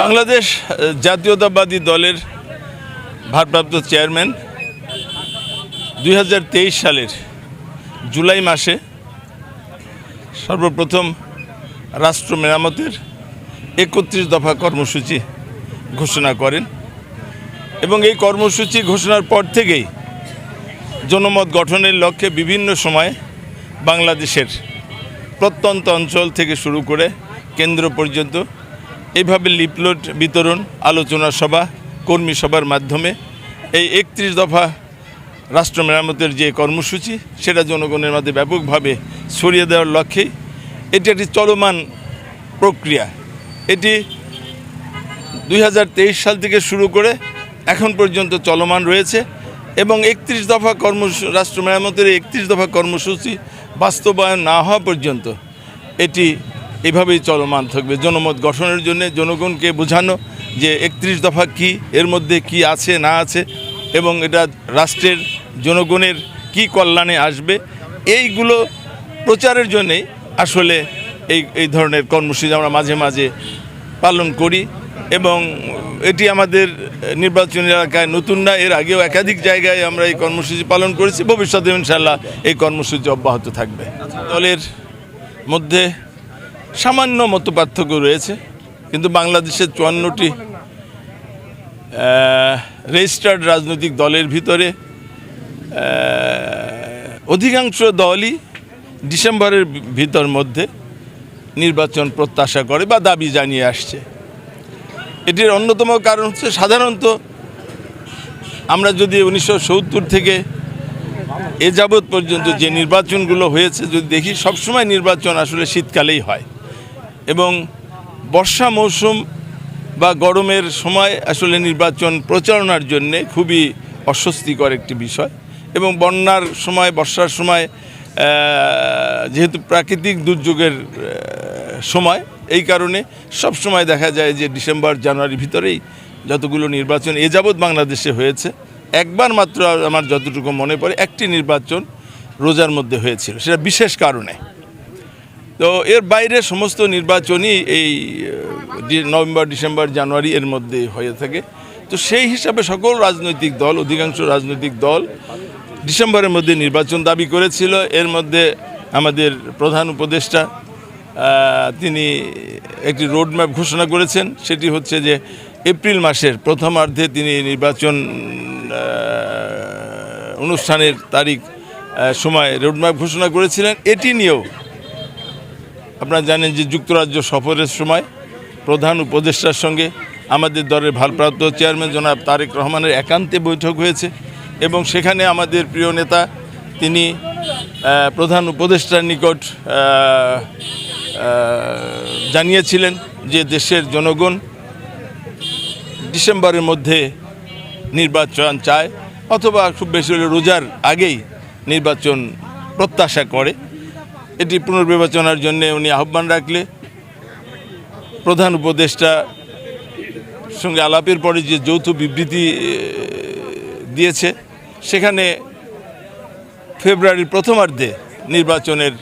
বাংলাদেশ জাতীয়তাবাদী দলের ভারপ্রাপ্ত চেয়ারম্যান দুই হাজার তেইশ সালের জুলাই মাসে সর্বপ্রথম রাষ্ট্র মেরামতের একত্রিশ দফা কর্মসূচি ঘোষণা করেন এবং এই কর্মসূচি ঘোষণার পর থেকেই জনমত গঠনের লক্ষ্যে বিভিন্ন সময়ে বাংলাদেশের প্রত্যন্ত অঞ্চল থেকে শুরু করে কেন্দ্র পর্যন্ত এইভাবে লিপলট বিতরণ, আলোচনা সভা, কর্মী সভার মাধ্যমে এই একত্রিশ দফা রাষ্ট্র মেরামতের যে কর্মসূচি, সেটা জনগণের মধ্যে ব্যাপকভাবে ছড়িয়ে দেওয়ার লক্ষ্যেই এটি একটি চলমান প্রক্রিয়া। এটি দু হাজার তেইশ সাল থেকে শুরু করে এখন পর্যন্ত চলমান রয়েছে এবং একত্রিশ দফা কর্ম রাষ্ট্র মেরামতের একত্রিশ দফা কর্মসূচি বাস্তবায়ন না হওয়া পর্যন্ত এটি এভাবেই চলমান থাকবে। জনমত গঠনের জন্য জনগণকে বোঝানো যে একত্রিশ দফা কি, এর মধ্যে কি আছে, না আছে, এবং এটা রাষ্ট্রের, জনগণের কি কল্যাণে আসবে, এইগুলো প্রচারের জন্যেই আসলে এই এই ধরনের কর্মসূচি আমরা মাঝে মাঝে পালন করি। এবং এটি আমাদের নির্বাচনী এলাকায় নতুন না, এর আগেও একাধিক জায়গায় আমরা এই কর্মসূচি পালন করেছি ভবিষ্যতে ইনশাল্লাহ এই কর্মসূচি অব্যাহত থাকবে। দলের মধ্যে সামান্য মত পার্থক্য রয়েছে, কিন্তু বাংলাদেশের চুয়ান্নটি রেজিস্টার্ড রাজনৈতিক দলের ভিতরে অধিকাংশ দলই ডিসেম্বরের ভিতর মধ্যে নির্বাচন প্রত্যাশা করে বা দাবি জানিয়ে আসছে। এটির অন্যতম কারণ হচ্ছে সাধারণত আমরা যদি উনিশশো সত্তর থেকে এ যাবৎ পর্যন্ত যে নির্বাচনগুলো হয়েছে, যদি দেখি, সবসময় নির্বাচন আসলে শীতকালেই হয়। এবং বর্ষা মৌসুম বা গরমের সময় আসলে নির্বাচন প্রচারণার জন্যে খুবই অস্বস্তিকর একটি বিষয়। এবং বন্যার সময়, বর্ষার সময় যেহেতু প্রাকৃতিক দুর্যোগের সময় এই কারণে সব সময় দেখা যায় যে ডিসেম্বর, জানুয়ারির ভিতরেই যতগুলো নির্বাচন এ যাবৎ বাংলাদেশে হয়েছে, একবার মাত্র আমার যতটুকু মনে পড়ে একটি নির্বাচন রোজার মধ্যে হয়েছিল, সেটা বিশেষ কারণে। তো এর বাইরে সমস্ত নির্বাচনই এই নভেম্বর, ডিসেম্বর, জানুয়ারি এর মধ্যে হয়ে থাকে। তো সেই হিসাবে সকল রাজনৈতিক দল, অধিকাংশ রাজনৈতিক দল ডিসেম্বরের মধ্যে নির্বাচন দাবি করেছিল। এর মধ্যে আমাদের প্রধান উপদেষ্টা তিনি একটি রোডম্যাপ ঘোষণা করেছেন। সেটি হচ্ছে যে এপ্রিল মাসের প্রথমার্ধে তিনি নির্বাচন অনুষ্ঠানের তারিখ সময় রোডম্যাপ ঘোষণা করেছিলেন। এটি নিয়েও আপনারা জানেন যে যুক্তরাজ্য সফরের সময় প্রধান উপদেষ্টার সঙ্গে আমাদের দলের ভারপ্রাপ্ত চেয়ারম্যান জনাব তারেক রহমানের একান্তে বৈঠক হয়েছে এবং সেখানে আমাদের প্রিয় নেতা, তিনি প্রধান উপদেষ্টার নিকট জানিয়েছিলেন যে দেশের জনগণ ডিসেম্বরের মধ্যে নির্বাচন চায় অথবা খুব বেশি হলে রোজার আগেই নির্বাচন প্রত্যাশা করে। এটি পুনর্বিবেচনার জন্য উনি আহ্বান রাখলে প্রধান উপদেষ্টা সঙ্গে আলাপের পরে যে যৌথ বিবৃতি দিয়েছে, সেখানে ফেব্রুয়ারির প্রথমার্ধে নির্বাচনের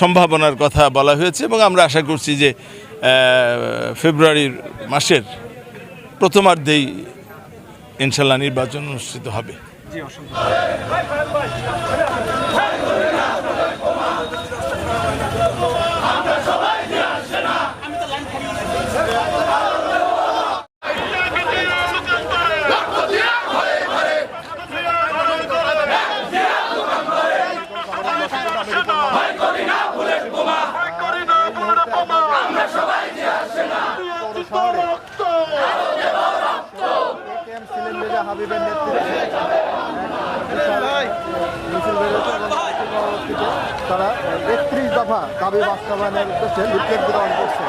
সম্ভাবনার কথা বলা হয়েছে এবং আমরা আশা করছি যে ফেব্রুয়ারির মাসের প্রথমার্ধেই ইনশাল্লাহ নির্বাচন অনুষ্ঠিত হবে। তারা একত্রিশ দফা দাবি বাস্তবায়নের উদ্দেশ্যে বিক্ষোভ গ্রহণ করছে।